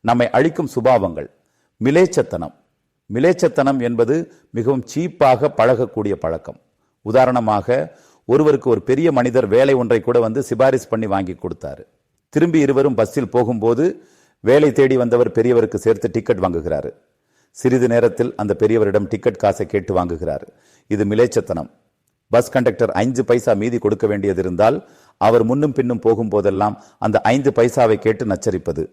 நம்மை அழிக்கும் சுபாவங்கள். மிலேச்சத்தனம். மிலேச்சத்தனம் என்பது மிகவும் சீப்பாக பழகக்கூடிய பழக்கம். உதாரணமாக ஒருவருக்கு ஒரு பெரிய மனிதர் வேலை ஒன்றை கூட வந்து சிபாரிஸ் பண்ணி வாங்கி கொடுத்தாரு. திரும்பி இருவரும் பஸ்ஸில் போகும்போது வேலை தேடி வந்தவர் பெரியவருக்கு சேர்த்து டிக்கெட் வாங்குகிறாரு. சிறிது நேரத்தில் அந்த பெரியவரிடம் டிக்கெட் காசை கேட்டு வாங்குகிறார். இது மிலேச்சத்தனம். பஸ் கண்டக்டர் ஐந்து பைசா மீதி கொடுக்க வேண்டியது இருந்தால் அவர் முன்னும் பின்னும் போகும்போதெல்லாம் அந்த ஐந்து பைசாவை கேட்டு நச்சரிப்பது.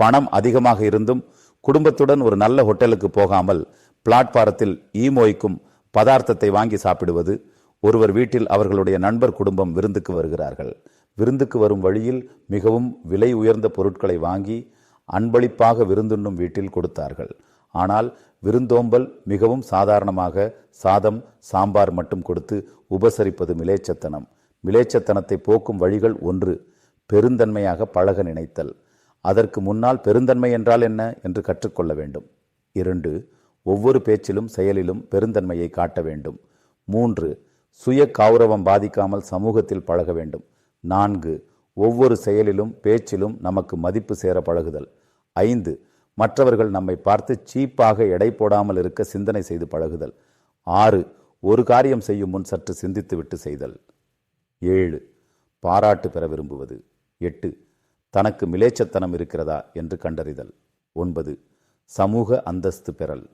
பணம் அதிகமாக இருந்தும் குடும்பத்துடன் ஒரு நல்ல ஹோட்டலுக்கு போகாமல் பிளாட்பாரத்தில் ஈமோய்க்கும் பதார்த்தத்தை வாங்கி சாப்பிடுவது ஒருவர் வீட்டில் அவர்களுடைய நண்பர் குடும்பம் விருந்துக்கு வருகிறார்கள். விருந்துக்கு வரும் வழியில் மிகவும் விலை உயர்ந்த பொருட்களை வாங்கி அன்பளிப்பாக விருந்துண்ணும் வீட்டில் கொடுத்தார்கள். ஆனால் விருந்தோம்பல் மிகவும் சாதாரணமாக சாதம் சாம்பார் மட்டும் கொடுத்து உபசரிப்பது மிலேச்சத்தனம். மிலேச்சத்தனத்தை போக்கும் வழிகள் ஒன்று பெருந்தன்மையாக பழக நினைத்தல். அதற்கு முன்னால் பெருந்தன்மை என்றால் என்ன என்று கற்றுக்கொள்ள வேண்டும். இரண்டு ஒவ்வொரு பேச்சிலும் செயலிலும் பெருந்தன்மையை காட்ட வேண்டும். மூன்று சுய கௌரவம் பாதிக்காமல் சமூகத்தில் பழக வேண்டும். நான்கு ஒவ்வொரு செயலிலும் பேச்சிலும் நமக்கு மதிப்பு சேர பழகுதல். ஐந்து மற்றவர்கள் நம்மை பார்த்து சீப்பாக எடை போடாமல் இருக்க சிந்தனை செய்து பழகுதல். ஆறு ஒரு காரியம் செய்யும் முன் சற்று சிந்தித்துவிட்டு செய்தல். ஏழு பாராட்டு பெற விரும்புவது. எட்டு தனக்கு மிலேச்சத்தனம் இருக்கிறதா என்று கண்டறிதல். ஒன்பது சமூக அந்தஸ்து பெறல்.